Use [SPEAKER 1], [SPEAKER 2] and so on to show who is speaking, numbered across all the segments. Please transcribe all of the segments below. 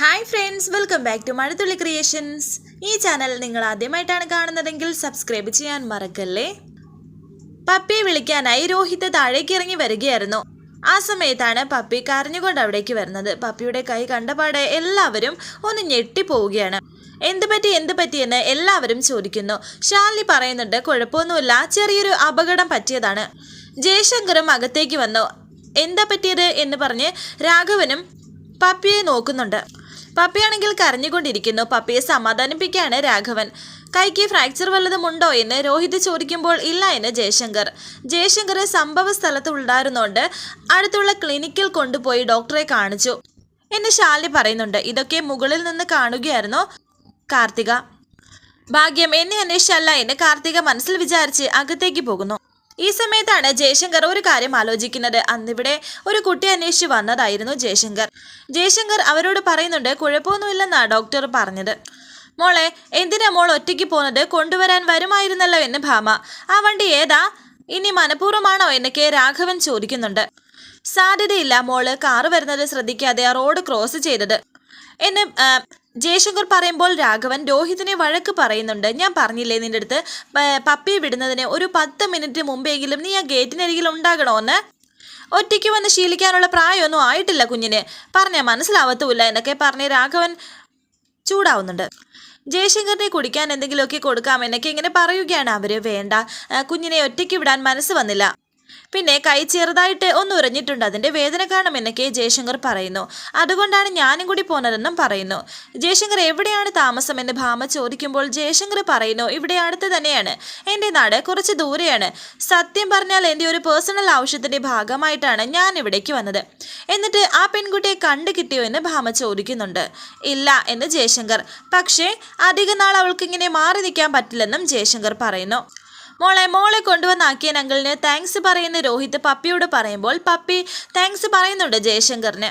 [SPEAKER 1] Hi friends welcome back to Mazhathulli creations ഈ channel നിങ്ങൾ ആദ്യമായിട്ടാണ് കാണുന്നതെങ്കിൽ സബ്സ്ക്രൈബ് ചെയ്യാൻ മറക്കല്ലേ? പപ്പിയെ വിളിക്കാനായി രോഹിത് താഴേക്ക് ഇറങ്ങി വരികയായിരുന്നു. ആ സമയത്താണ് പപ്പി കരഞ്ഞുകൊണ്ട് അവിടേക്ക് വരുന്നത്. പപ്പിയുടെ കൈ കണ്ടപാടെ എല്ലാവരും ഒന്ന് ഞെട്ടിപ്പോവുകയാണ് എന്ത് പറ്റി എന്ത് പറ്റിയെന്ന് എല്ലാവരും ചോദിക്കുന്നു. ഷാലിനി പറയുന്നുണ്ട് കുഴപ്പമൊന്നുമില്ല ചെറിയൊരു അപകടം പറ്റിയതാണ്. ജയശങ്കറും അകത്തേക്ക് വന്നു. എന്താ പറ്റിയത്? എന്ന് പറഞ്ഞ് രാഘവനും പപ്പിയെ നോക്കുന്നുണ്ട്. പപ്പിയാണെങ്കിൽ കരഞ്ഞുകൊണ്ടിരിക്കുന്നു. പപ്പിയെ സമാധാനിപ്പിക്കുകയാണ് രാഘവൻ. കൈക്ക് ഫ്രാക്ചർ വല്ലതും ഉണ്ടോ എന്ന് രോഹിത് ചോദിക്കുമ്പോൾ ഇല്ല എന്ന് ജയശങ്കർ. ജയശങ്കർ സംഭവ സ്ഥലത്ത് ഉണ്ടായിരുന്നോണ്ട് അടുത്തുള്ള ക്ലിനിക്കിൽ കൊണ്ടുപോയി ഡോക്ടറെ കാണിച്ചു. എന്ന് ശാലി പറയുന്നുണ്ട്. ഇതൊക്കെ മുകളിൽ നിന്ന് കാണുകയായിരുന്നു കാർത്തിക. ഭാഗ്യം എന്നെ അന്വേഷിച്ചല്ല എന്ന് കാർത്തിക മനസ്സിൽ വിചാരിച്ച് അകത്തേക്ക് പോകുന്നു. ഈ സമയത്താണ് ജയശങ്കർ ഒരു കാര്യം ആലോചിക്കുന്നത്. അന്നിവിടെ ഒരു കുട്ടി അന്വേഷിച്ച് വന്നതായിരുന്നു ജയശങ്കർ. ജയശങ്കർ അവരോട് പറയുന്നുണ്ട് കുഴപ്പമൊന്നുമില്ലെന്നാണ് ഡോക്ടർ പറഞ്ഞത്. മോളെ എന്തിനാ മോൾ ഒറ്റയ്ക്ക് പോകുന്നത്? കൊണ്ടുവരാൻ വരുമായിരുന്നല്ലോ എന്ന് ഭാമ. ആ വണ്ടി ഏതാ? ഇനി മനഃപൂർവമാണോ എന്നൊക്കെ രാഘവൻ ചോദിക്കുന്നുണ്ട്. സാധ്യതയില്ല മോൾ കാറ് വരുന്നത് ശ്രദ്ധിക്കാതെ റോഡ് ക്രോസ് ചെയ്തത്. എന്ന് ജയശങ്കർ പറയുമ്പോൾ രാഘവൻ രോഹിതിനെ വഴക്ക് പറയുന്നുണ്ട്. ഞാൻ പറഞ്ഞില്ലേ നിന്റെ അടുത്ത്? പപ്പിയെ വിടുന്നതിന് ഒരു പത്ത് മിനിറ്റ് മുമ്പെങ്കിലും നീ ആ ഗേറ്റിനരികിൽ ഉണ്ടാകണമെന്ന് ഒറ്റയ്ക്ക് വന്ന് ശീലിക്കാനുള്ള പ്രായമൊന്നും ആയിട്ടില്ല കുഞ്ഞിന്. പറഞ്ഞാൽ മനസ്സിലാവത്തുമില്ല എന്നൊക്കെ പറഞ്ഞ് രാഘവൻ ചൂടാവുന്നുണ്ട്. ജയശങ്കറിനെ കുടിക്കാൻ എന്തെങ്കിലുമൊക്കെ കൊടുക്കാമെന്നൊക്കെ ഇങ്ങനെ പറയുകയാണ് അവർ. വേണ്ട. കുഞ്ഞിനെ ഒറ്റയ്ക്ക് വിടാൻ മനസ്സ് വന്നില്ല. പിന്നെ കൈ ചെറുതായിട്ട് ഒന്ന് ഉറഞ്ഞിട്ടുണ്ട് അതിന്റെ വേദന കാണുമെന്നൊക്കെ ജയശങ്കർ പറയുന്നു. അതുകൊണ്ടാണ് ഞാനും കൂടി പോന്നതെന്നും പറയുന്നു. ജയശങ്കർ എവിടെയാണ് താമസമെന്ന് ഭാമ ചോദിക്കുമ്പോൾ ജയശങ്കർ പറയുന്നു ഇവിടെ അടുത്ത് തന്നെയാണ്. എന്റെ നാട് കുറച്ച് ദൂരെയാണ്. സത്യം പറഞ്ഞാൽ എന്റെ ഒരു പേഴ്സണൽ ആവശ്യത്തിന്റെ ഭാഗമായിട്ടാണ് ഞാൻ ഇവിടേക്ക് വന്നത്. എന്നിട്ട് ആ പെൺകുട്ടിയെ കണ്ടു കിട്ടിയോ എന്ന് ഭാമ ചോദിക്കുന്നുണ്ട്. ഇല്ല എന്ന് ജയശങ്കർ. പക്ഷേ അധിക നാൾ അവൾക്ക് ഇങ്ങനെ മാറി നിൽക്കാൻ പറ്റില്ലെന്നും ജയശങ്കർ പറയുന്നു. മോളെ മോളെ കൊണ്ടുവന്നാക്കിയ അങ്കിളിന്. താങ്ക്സ് പറയുന്ന രോഹിത് പപ്പിയോട് പറയുമ്പോൾ പപ്പി താങ്ക്സ് പറയുന്നുണ്ട് ജയശങ്കറിന്.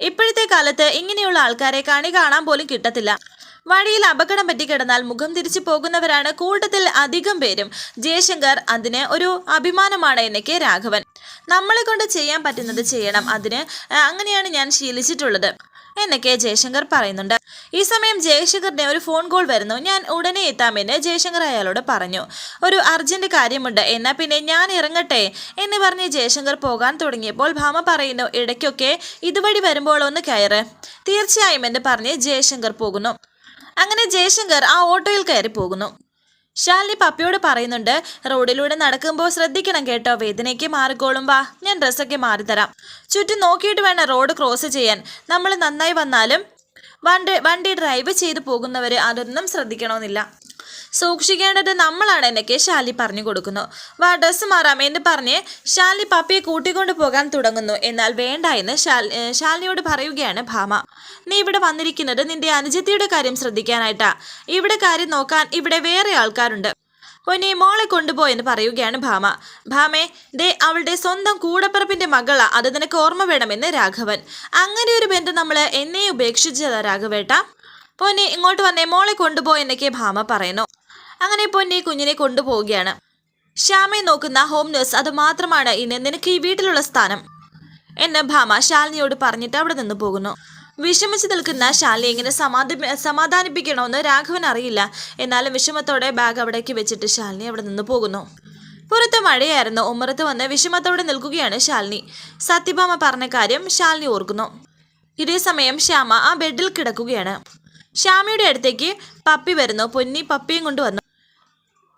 [SPEAKER 1] ഇപ്പോഴത്തെ കാലത്ത് ഇങ്ങനെയുള്ള ആൾക്കാരെ കണി കാണാൻ പോലും കിട്ടത്തില്ല. വഴിയിൽ അപകടം പറ്റി കിടന്നാൽ മുഖം തിരിച്ചു പോകുന്നവരാണ് കൂട്ടത്തിൽ അധികം പേരും. ജയശങ്കർ അതിന് ഒരു അഭിമാനമാണ് എന്നൊക്കെ രാഘവൻ. നമ്മളെ കൊണ്ട് ചെയ്യാൻ പറ്റുന്നത് ചെയ്യണം. അതിന് അങ്ങനെയാണ് ഞാൻ ശീലിച്ചിട്ടുള്ളത്. എന്നൊക്കെ ജയശങ്കർ പറയുന്നുണ്ട്. ഈ സമയം ജയശങ്കറിന് ഒരു ഫോൺ കോൾ വരുന്നു. ഞാൻ ഉടനെ എത്താമെന്ന് ജയശങ്കർ അയാളോട് പറഞ്ഞു. ഒരു അർജന്റ് കാര്യമുണ്ട്. എന്നാ പിന്നെ ഞാൻ ഇറങ്ങട്ടെ എന്ന് പറഞ്ഞ് ജയശങ്കർ പോകാൻ തുടങ്ങിയപ്പോൾ ഭാമ പറയുന്നു ഇടയ്ക്കൊക്കെ ഇതുവഴി വരുമ്പോൾ ഒന്ന് കയറ്. തീർച്ചയായും എന്ന് പറഞ്ഞ് ജയശങ്കർ പോകുന്നു. അങ്ങനെ ജയശങ്കർ ആ ഓട്ടോയിൽ കയറി പോകുന്നു. ശാലിനി പപ്പിയോട് പറയുന്നുണ്ട് റോഡിലൂടെ നടക്കുമ്പോൾ ശ്രദ്ധിക്കണം കേട്ടോ വേദനയ്ക്ക് മാറിക്കോളും വാ ഞാൻ ഡ്രസ്സൊക്കെ മാറിത്തരാം. ചുറ്റും നോക്കിയിട്ട് വേണം റോഡ് ക്രോസ് ചെയ്യാൻ. നമ്മൾ നന്നായി വന്നാലും വണ്ടി വണ്ടി ഡ്രൈവ് ചെയ്ത് പോകുന്നവർ അതൊന്നും ശ്രദ്ധിക്കണമെന്നില്ല. സൂക്ഷിക്കേണ്ടത് നമ്മളാണ് എന്നൊക്കെ ഷാലി പറഞ്ഞു കൊടുക്കുന്നു. വാ ഡ്രസ്സ് മാറാം എന്ന് പറഞ്ഞ് ഷാലി പപ്പിയെ കൂട്ടിക്കൊണ്ടു പോകാൻ തുടങ്ങുന്നു. എന്നാൽ വേണ്ട എന്ന് ഷാലിനിയോട് പറയുകയാണ് ഭാമ. നീ ഇവിടെ വന്നിരിക്കുന്നത് നിന്റെ അനുജത്തിയുടെ കാര്യം ശ്രദ്ധിക്കാനായിട്ടാ. ഇവിടെ കാര്യം നോക്കാൻ ഇവിടെ വേറെ ആൾക്കാരുണ്ട്. പൊന്നെ മോളെ കൊണ്ടുപോയെന്ന് പറയുകയാണ് ഭാമ. ഭാമേ ദേ അവളുടെ സ്വന്തം കൂടപ്പിറപ്പിന്റെ മകളാ. അത് നിനക്ക് ഓർമ്മ വേണമെന്ന് രാഘവൻ. അങ്ങനെ ഒരു ബന്ധം നമ്മൾ എന്നെ ഉപേക്ഷിച്ചതാ രാഘവേട്ട. പൊന്നെ ഇങ്ങോട്ട് വന്നേ മോളെ കൊണ്ടുപോയെന്നൊക്കെ ഭാമ പറയുന്നു. അങ്ങനെ പൊന്നെ കുഞ്ഞിനെ കൊണ്ടുപോവുകയാണ്. ശ്യാമയെ നോക്കുന്ന ഹോം നേഴ്സ് അത് മാത്രമാണ് ഇന്ന് നിനക്ക് ഈ വീട്ടിലുള്ള സ്ഥാനം. എന്ന് ഭാമ ശാലിനിയോട് പറഞ്ഞിട്ട് അവിടെ നിന്ന് പോകുന്നു. വിഷമിച്ച് നിൽക്കുന്ന ശാലിനി ഇങ്ങനെ സമാധി സമാധാനിപ്പിക്കണമെന്ന് രാഘവൻ അറിയില്ല. എന്നാലും വിഷമത്തോടെ ബാഗ് അവിടേക്ക് വെച്ചിട്ട് ശാലിനി അവിടെ നിന്ന് പോകുന്നു. പുറത്ത് മഴയായിരുന്നു. ഉമ്മറത്ത് വന്ന് വിഷമത്തോടെ നിൽക്കുകയാണ് ശാലിനി. സത്യഭാമ പറഞ്ഞ കാര്യം ശാലിനി ഓർക്കുന്നു. ഇതേ സമയം ശ്യാമ ആ ബെഡിൽ കിടക്കുകയാണ്. ശ്യാമയുടെ അടുത്തേക്ക് പപ്പി വരുന്നു. പൊന്നി പപ്പിയും കൊണ്ട് വന്നു.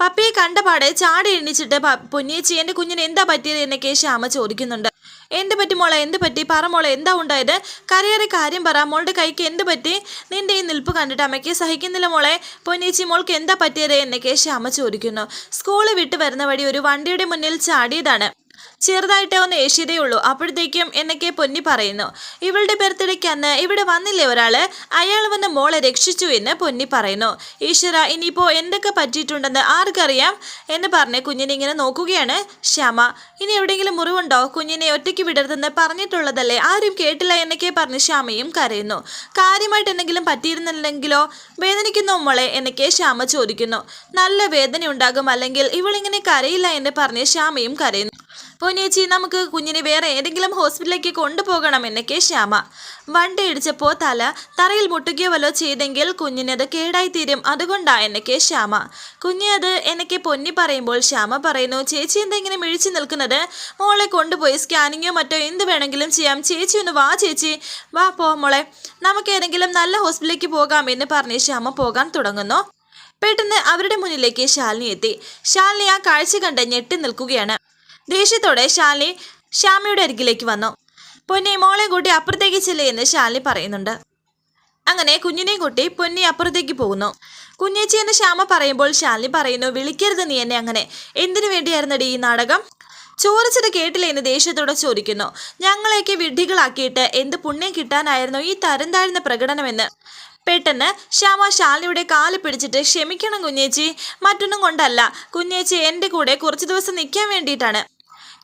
[SPEAKER 1] പപ്പിയെ കണ്ടപാടെ ചാടി എണ്ണിച്ചിട്ട് പൊന്നിയേച്ചി എന്റെ കുഞ്ഞിന് എന്താ പറ്റിയത്? എന്നൊക്കെ ശ്യാമ ചോദിക്കുന്നുണ്ട്. എന്ത് പറ്റി മോളെ? എന്ത് പറ്റി? പറ മോളെ എന്താ ഉണ്ടായത്? കരയേറെ കാര്യം പറ. മോളുടെ കൈക്ക് എന്ത് പറ്റി? നിന്റെ ഈ നിൽപ്പ് കണ്ടിട്ട് അമ്മയ്ക്ക് സഹിക്കുന്നില്ല മോളെ. പൊന്നിയേച്ചി മോൾക്ക് എന്താ പറ്റിയത്? എന്നൊക്കെ ശ്യാമ ചോദിക്കുന്നു. സ്കൂൾ വിട്ട് വരുന്ന വഴി ഒരു വണ്ടിയുടെ മുന്നിൽ ചാടിയതാണ്. ചെറുതായിട്ട് ഒന്ന് ഏഷ്യതേ ഉള്ളൂ. അപ്പോഴത്തേക്കും എന്നൊക്കെ പൊന്നി പറയുന്നു. ഇവളുടെ ബർത്ത്ഡേക്ക് അന്ന് ഇവിടെ വന്നില്ലേ ഒരാൾ? അയാൾ വന്ന് മോളെ രക്ഷിച്ചു എന്ന് പൊന്നി പറയുന്നു. ഈശ്വര ഇനിയിപ്പോ എന്തൊക്കെ പറ്റിയിട്ടുണ്ടെന്ന് ആർക്കറിയാം? എന്ന് പറഞ്ഞ് കുഞ്ഞിനെ ഇങ്ങനെ നോക്കുകയാണ് ശ്യാമ. ഇനി എവിടെയെങ്കിലും മുറിവുണ്ടോ? കുഞ്ഞിനെ ഒറ്റയ്ക്ക് വിടരുതെന്ന് പറഞ്ഞിട്ടുള്ളതല്ലേ? ആരും കേട്ടില്ല എന്നൊക്കെ പറഞ്ഞ് ശ്യാമയും കരയുന്നു. കാര്യമായിട്ട് എന്തെങ്കിലും പറ്റിയിരുന്നില്ലെങ്കിലോ? വേദനിക്കുന്നു മോളെ? എന്നൊക്കെ ശ്യാമ ചോദിക്കുന്നു. നല്ല വേദന ഉണ്ടാകും അല്ലെങ്കിൽ ഇവളിങ്ങനെ കരയില്ല എന്ന് പറഞ്ഞ് ശ്യാമയും കരയുന്നു. പൊന്നിയേച്ചി നമുക്ക് കുഞ്ഞിനെ വേറെ ഏതെങ്കിലും ഹോസ്പിറ്റലിലേക്ക് കൊണ്ടുപോകണം എന്നൊക്കെ ശ്യാമ. വണ്ടി ഇടിച്ചപ്പോൾ തല തറയിൽ മുട്ടുകയോ വല്ലോ ചെയ്തെങ്കിൽ കുഞ്ഞിനത് കേടായി തീരും. അതുകൊണ്ടാ എന്നൊക്കെ ശ്യാമ. കുഞ്ഞ് അത് എന്നൊക്കെ പൊന്നി പറയുമ്പോൾ ശ്യാമ പറയുന്നു ചേച്ചി എന്തെങ്കിലും ഇങ്ങനെ മിഴിച്ചു നിൽക്കുന്നത്? മോളെ കൊണ്ടുപോയി സ്കാനിങ്ങോ മറ്റോ എന്ത് വേണമെങ്കിലും ചെയ്യാം. ചേച്ചി ഒന്ന് വാ ചേച്ചി. വാ പോ മോളെ. നമുക്ക് ഏതെങ്കിലും നല്ല ഹോസ്പിറ്റലിലേക്ക് പോകാം എന്ന് പറഞ്ഞ് ശ്യാമ പോകാൻ തുടങ്ങുന്നു. പെട്ടെന്ന് അവരുടെ മുന്നിലേക്ക് ശാലിനി എത്തി. ശാലിനി ആ കാഴ്ച കണ്ട് ഞെട്ടി നിൽക്കുകയാണ്. ദേഷ്യത്തോടെ ശാലിനി ശ്യാമയുടെ അരികിലേക്ക് വന്നു. പൊന്നി മോളെ കൂട്ടി അപ്പുറത്തേക്ക് ചെല്ലേ എന്ന് ശാലിനി പറയുന്നുണ്ട്. അങ്ങനെ കുഞ്ഞിനെ കൂട്ടി പൊന്നി അപ്പുറത്തേക്ക് പോകുന്നു. കുഞ്ഞേച്ചി എന്ന് ശ്യാമ പറയുമ്പോൾ ശാലിനി പറയുന്നു വിളിക്കരുത് നീ എന്നെ അങ്ങനെ. എന്തിനു വേണ്ടിയായിരുന്നടി ഈ നാടകം? ചോദിച്ചത് കേട്ടില്ല എന്ന് ദേഷ്യത്തോടെ ചോദിക്കുന്നു. ഞങ്ങളെയൊക്കെ വിഡ്ഢികളാക്കിയിട്ട് എന്ത് പുണ്യം കിട്ടാനായിരുന്നു ഈ തരം താഴ്ന്ന പ്രകടനമെന്ന്? പെട്ടെന്ന് ശ്യാമ ശാലിനിയുടെ കാൽ പിടിച്ചിട്ട് ക്ഷമിക്കണം കുഞ്ഞേച്ചി മറ്റൊന്നും കൊണ്ടല്ല. കുഞ്ഞേച്ചി എന്റെ കൂടെ കുറച്ച് ദിവസം നിൽക്കാൻ വേണ്ടിയിട്ടാണ്.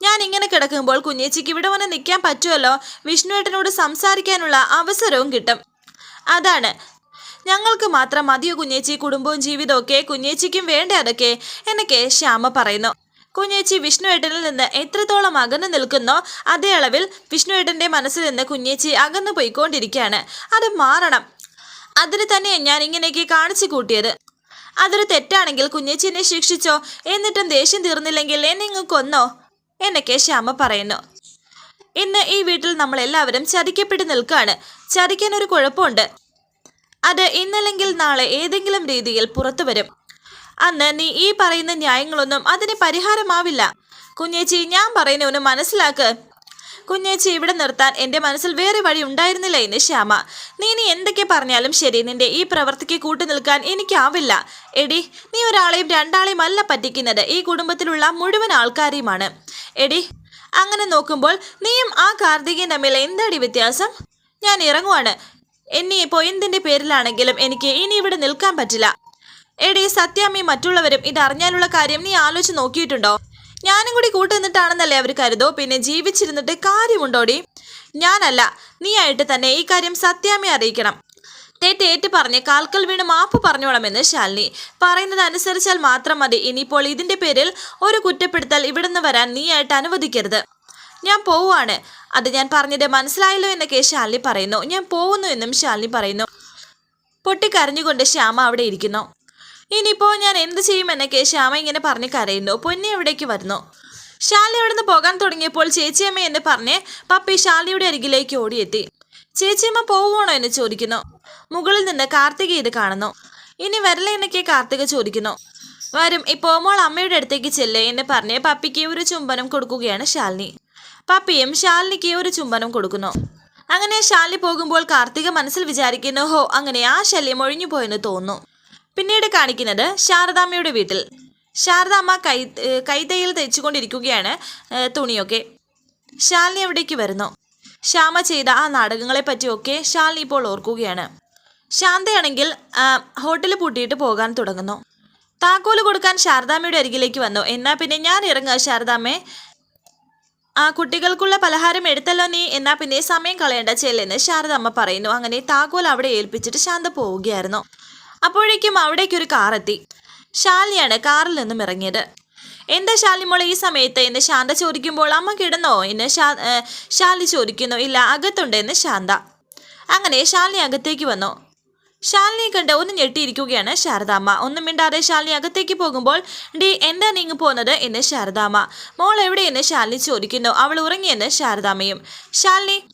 [SPEAKER 1] ഞാൻ ഇങ്ങനെ കിടക്കുമ്പോൾ കുഞ്ഞേച്ചിക്ക് ഇവിടെ വന്ന് നിൽക്കാൻ പറ്റുമല്ലോ? വിഷ്ണുവേട്ടനോട് സംസാരിക്കാനുള്ള അവസരവും കിട്ടും. അതാണ്. ഞങ്ങൾക്ക് മാത്രം മതിയോ കുഞ്ഞേച്ചി? കുടുംബവും ജീവിതമൊക്കെ കുഞ്ഞേച്ചിക്കും വേണ്ടേ അതൊക്കെ? എന്നൊക്കെ ശ്യാമ പറയുന്നു. കുഞ്ഞേച്ചി വിഷ്ണുവേട്ടനിൽ നിന്ന് എത്രത്തോളം അകന്നു നിൽക്കുന്നോ അതേ അളവിൽ വിഷ്ണുവേട്ടന്റെ മനസ്സിൽ നിന്ന് കുഞ്ഞേച്ചി അകന്നു പോയിക്കൊണ്ടിരിക്കുകയാണ്. അത് മാറണം. അതിന് തന്നെയാണ് ഞാൻ ഇങ്ങനെയൊക്കെ കാണിച്ചു കൂട്ടിയത്. അതൊരു തെറ്റാണെങ്കിൽ കുഞ്ഞേച്ചിനെ ശിക്ഷിച്ചോ? എന്നിട്ടും ദേഷ്യം തീർന്നില്ലെങ്കിൽ എന്നെ ഇങ്ങ് കൊന്നോ? എന്നൊക്കെ ശ്യാമ പറയുന്നു. ഇന്ന് ഈ വീട്ടിൽ നമ്മൾ എല്ലാവരും ചതിക്കപ്പെട്ട് നിൽക്കുകയാണ് ചതിക്കാൻ ഒരു കുഴപ്പമുണ്ട്. അത് ഇന്നല്ലെങ്കിൽ നാളെ ഏതെങ്കിലും രീതിയിൽ പുറത്തു വരും. അന്ന് നീ ഈ പറയുന്ന ന്യായങ്ങളൊന്നും അതിന് പരിഹാരമാവില്ല. കുഞ്ഞേച്ചി ഞാൻ പറയുന്ന ഒന്ന് മനസ്സിലാക്ക്. കുഞ്ഞേച്ചി ഇവിടെ നിർത്താൻ എന്റെ മനസ്സിൽ വേറെ വഴി ഉണ്ടായിരുന്നില്ല എന്ന് ശ്യാമ. നീ നീ എന്തൊക്കെ പറഞ്ഞാലും ശരി നിന്റെ ഈ പ്രവൃത്തിക്ക് കൂട്ടു നിൽക്കാൻ എനിക്കാവില്ല. എടി നീ ഒരാളെയും രണ്ടാളെയും അല്ല പറ്റിക്കുന്നത് ഈ കുടുംബത്തിലുള്ള മുഴുവൻ ആൾക്കാരെയുമാണ്. എടി അങ്ങനെ നോക്കുമ്പോൾ നീയും ആ കാർത്തികയും തമ്മിൽ എന്താടി വ്യത്യാസം? ഞാൻ ഇറങ്ങുവാണ്. എന്നെ ഇപ്പോൾ എന്തിന്റെ പേരിലാണെങ്കിലും എനിക്ക് ഇനി ഇവിടെ നിൽക്കാൻ പറ്റില്ല. എടി സത്യാമ്മയും മറ്റുള്ളവരും ഇതറിഞ്ഞാലുള്ള കാര്യം നീ ആലോചിച്ച് നോക്കിയിട്ടുണ്ടോ? ഞാനും കൂടി കൂട്ടു നിന്നിട്ടാണെന്നല്ലേ അവർ കരുതോ? പിന്നെ ജീവിച്ചിരുന്നിട്ട് കാര്യമുണ്ടോടി? ഞാനല്ല. നീയായിട്ട് തന്നെ ഈ കാര്യം സത്യാമ്മയെ അറിയിക്കണം. തെറ്റേറ്റ് പറഞ്ഞ് കാൽക്കൽ വീണ് മാപ്പ് പറഞ്ഞോളമെന്ന് ശാലിനി. പറയുന്നത് അനുസരിച്ചാൽ മാത്രം മതി. ഇനിയിപ്പോൾ ഇതിന്റെ പേരിൽ ഒരു കുറ്റപ്പെടുത്തൽ ഇവിടുന്ന് വരാൻ നീയായിട്ട് അനുവദിക്കരുത്. ഞാൻ പോവുകയാണ് അത് ഞാൻ പറഞ്ഞത് മനസ്സിലായല്ലോ എന്നൊക്കെ ശാലിനി പറയുന്നു. ഞാൻ പോകുന്നു എന്നും ശാലിനി പറയുന്നു. പൊട്ടിക്കരഞ്ഞുകൊണ്ട് ശ്യാമ അവിടെ ഇരിക്കുന്നു. ഇനിയിപ്പോൾ ഞാൻ എന്ത് ചെയ്യുമെന്നൊക്കെ ശ്യാമ ഇങ്ങനെ പറഞ്ഞ് കരയുന്നു. പൊന്നി എവിടേക്ക് വരുന്നു? ശാലി അവിടുന്ന് പോകാൻ തുടങ്ങിയപ്പോൾ ചേച്ചിയമ്മ എന്ന് പറഞ്ഞ് പപ്പി ശാലിയുടെ അരികിലേക്ക് ഓടിയെത്തി. ചേച്ചിയമ്മ പോവുകയാണോ എന്ന് ചോദിക്കുന്നു. മുകളിൽ നിന്ന് കാർത്തിക ഇത് കാണുന്നു. ഇനി വരില്ല എന്നൊക്കെ കാർത്തിക ചോദിക്കുന്നു. വരും ഇപ്പോ മോൾ അമ്മയുടെ അടുത്തേക്ക് ചെല്ലേ എന്ന് പറഞ്ഞ് പപ്പിക്ക് ഒരു ചുംബനം കൊടുക്കുകയാണ് ശാലിനി. പപ്പിയും ശാലിനിക്ക് ഒരു ചുംബനം കൊടുക്കുന്നു. അങ്ങനെ ശാലിനി പോകുമ്പോൾ കാർത്തിക മനസ്സിൽ വിചാരിക്കുന്നു ഹോ അങ്ങനെ ആ ശല്യം ഒഴിഞ്ഞു പോയെന്ന് തോന്നുന്നു. പിന്നീട് കാണിക്കുന്നത് ശാരദാമ്മയുടെ വീട്ടിൽ. ശാരദാമ്മ കൈ കൈതയിൽ തയ്ച്ചുകൊണ്ടിരിക്കുകയാണ് തുണിയൊക്കെ. ശാലിനി അവിടേക്ക് വരുന്നു? ശ്യാമ ചെയ്ത ആ നാടകങ്ങളെ പറ്റിയൊക്കെ ശാലിനി ഇപ്പോൾ ഓർക്കുകയാണ്. ശാന്തയാണെങ്കിൽ ഹോട്ടൽ പൂട്ടിയിട്ട് പോകാൻ തുടങ്ങുന്നു. താക്കോൽ കൊടുക്കാൻ ശാരദാമ്മയുടെ അരികിലേക്ക് വന്നു. എന്നാൽ പിന്നെ ഞാൻ ഇറങ്ങുക ശാരദാമ്മേ. ആ കുട്ടികൾക്കുള്ള പലഹാരം എടുത്തല്ലോ നീ. എന്നാൽ പിന്നെ സമയം കളയേണ്ട ചെല്ലെന്ന് ശാരദാമ്മ പറയുന്നു. അങ്ങനെ താക്കോൽ അവിടെ ഏൽപ്പിച്ചിട്ട് ശാന്ത പോവുകയായിരുന്നു. അപ്പോഴേക്കും അവിടേക്ക് ഒരു കാർ എത്തി. ശാലിയാണ് കാറിൽ നിന്നും ഇറങ്ങിയത്. എന്താ ശാലി മോളെ ഈ സമയത്ത്? എന്ന് ശാന്ത ചോദിക്കുമ്പോൾ അമ്മ കിടന്നോ? എന്ന് ശാ ഏ, ചോദിക്കുന്നു. ഇല്ല അകത്തുണ്ട് എന്ന് ശാന്ത. അങ്ങനെ ശാലിനി അകത്തേക്ക് വന്നു. ശാലിനിയെ കണ്ട് ഒന്ന് ഞെട്ടിയിരിക്കുകയാണ് ശാരദാമ്മ. ഒന്നും മിണ്ടാതെ ശാലിനി അകത്തേക്ക് പോകുമ്പോൾ ഡി എന്താ നീങ്ങി പോകുന്നത്? എന്ന് ശാരദാമ്മ. മോൾ എവിടെയെന്ന്? ശാലിനി ചോദിക്കുന്നു. അവൾ ഉറങ്ങിയെന്ന്? ശാരദാമ്മയും. ശാലിനി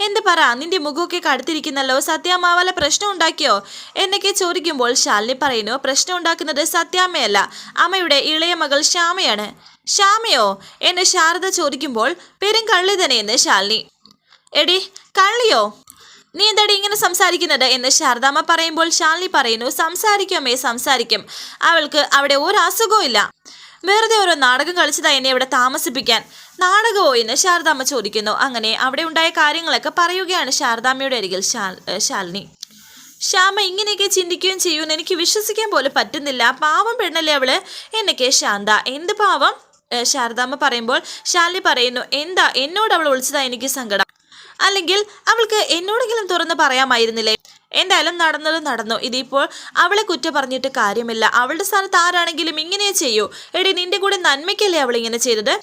[SPEAKER 1] എന്ത് പറ? നിന്റെ മുഖമൊക്കെ കടുത്തിരിക്കുന്നല്ലോ. സത്യാമ്മ വല്ല പ്രശ്നം ഉണ്ടാക്കിയോ എന്നൊക്കെ ചോദിക്കുമ്പോൾ ശാലിനി പറയുന്നു പ്രശ്നം ഉണ്ടാക്കുന്നത് സത്യാമ്മയല്ല. അമ്മയുടെ ഇളയ മകൾ ശ്യാമയാണ്. ശ്യാമയോ? എന്ന് ശാരദ ചോദിക്കുമ്പോൾ പെരും കള്ളി തന്നെയെന്ന് ശാലിനി. എടി കള്ളിയോ? നീ എന്താടി ഇങ്ങനെ സംസാരിക്കുന്നത്? എന്ന് ശാരദാമ്മ പറയുമ്പോൾ ശാലിനി പറയുന്നു സംസാരിക്കുമേ സംസാരിക്കും. അവൾക്ക് അവിടെ ഒരു അസുഖവും വെറുതെ ഓരോ നാടകം കളിച്ചതാ എന്നെ ഇവിടെ താമസിപ്പിക്കാൻ. നാടകമോ എന്ന് ശാരദാമ്മ ചോദിക്കുന്നു. അങ്ങനെ അവിടെ ഉണ്ടായ കാര്യങ്ങളൊക്കെ പറയുകയാണ് ശാരദാമ്മയുടെ അരികിൽ ശാലിനി. ശ്യാമ ഇങ്ങനെയൊക്കെ ചിന്തിക്കുകയും ചെയ്യുമെന്ന് എനിക്ക് വിശ്വസിക്കാൻ പോലും പറ്റുന്നില്ല. പാവം പെണ്ണല്ലേ അവൾ? എന്നൊക്കെ ശാന്ത. എന്ത് പാവം? ശാരദാമ്മ പറയുമ്പോൾ ശാലിനി പറയുന്നു എന്താ? എന്നോട് അവൾ വിളിച്ചതാ എനിക്ക് സങ്കടം. അല്ലെങ്കിൽ അവൾക്ക് എന്നോടെങ്കിലും തുറന്ന് പറയാമായിരുന്നില്ലേ? എന്തായാലും നടന്നത് നടന്നു. ഇതിപ്പോൾ അവളെ കുറ്റം പറഞ്ഞിട്ട് കാര്യമില്ല. അവളുടെ സ്ഥാനത്ത് ആരാണെങ്കിലും ഇങ്ങനെ ചെയ്യൂ. എടി നിന്റെ കൂടെ നന്മയ്ക്കല്ലേ അവൾ ഇങ്ങനെ ചെയ്തത്?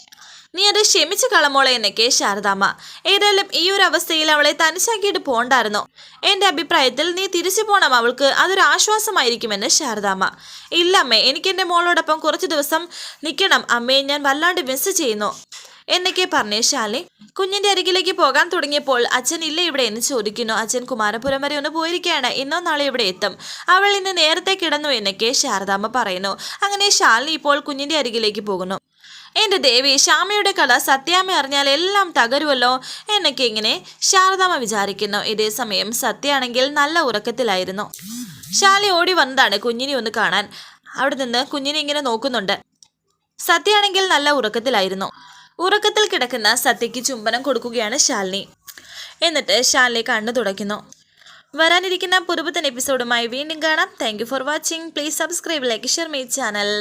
[SPEAKER 1] നീ അത് ക്ഷമിച്ചു കളമോളെ എന്നൊക്കെ ശാരദാമ്മ. ഏതായാലും ഈ ഒരു അവസ്ഥയിൽ അവളെ തനിച്ചാക്കിയിട്ട് പോണ്ടായിരുന്നു. എന്റെ അഭിപ്രായത്തിൽ നീ തിരിച്ചു പോണം അവൾക്ക്. അതൊരു ആശ്വാസമായിരിക്കുമെന്ന് ശാരദാമ്മ. ഇല്ല അമ്മേ എനിക്ക് എന്റെ മോളോടൊപ്പം കുറച്ച് ദിവസം നിൽക്കണം. അമ്മയെ ഞാൻ വല്ലാണ്ട് മിസ് ചെയ്യുന്നു. എന്നൊക്കെ പറഞ്ഞേ ശാലി കുഞ്ഞിന്റെ അരികിലേക്ക് പോകാൻ തുടങ്ങിയപ്പോൾ അച്ഛൻ ഇല്ല ഇവിടെ എന്ന് ചോദിക്കുന്നു. അച്ഛൻ കുമാരപുരം വരെ ഒന്ന് പോയിരിക്കുകയാണ്. ഇന്നോ നാളെ ഇവിടെ എത്തും. അവൾ ഇന്ന് നേരത്തെ കിടന്നു എന്നൊക്കെ ശാരദാമ്മ പറയുന്നു. അങ്ങനെ ശാലിനി ഇപ്പോൾ കുഞ്ഞിന്റെ അരികിലേക്ക് പോകുന്നു. എന്റെ ദേവി ശ്യാമയുടെ കഥ സത്യാമ്മ അറിഞ്ഞാൽ എല്ലാം തകരുമല്ലോ എന്നൊക്കെ ഇങ്ങനെ ശാരദാമ്മ വിചാരിക്കുന്നു. ഇതേ സമയം സത്യയാണെങ്കിൽ നല്ല ഉറക്കത്തിലായിരുന്നു. ശാലി ഓടി വന്നതാണ് കുഞ്ഞിനെ ഒന്ന് കാണാൻ. അവിടെ നിന്ന് കുഞ്ഞിനെ ഇങ്ങനെ നോക്കുന്നുണ്ട്. സത്യയാണെങ്കിൽ നല്ല ഉറക്കത്തിലായിരുന്നു. ഉറക്കത്തിൽ കിടക്കുന്ന സത്യയ്ക്ക് ചുംബനം കൊടുക്കുകയാണ് ശാലിനി. എന്നിട്ട് ശാലിനി കണ്ണു തുടയ്ക്കുന്നു. വരാനിരിക്കുന്ന പുതുപുത്തൻ എപ്പിസോഡുമായി വീണ്ടും കാണാം. Thank for watching please subscribe like share my channel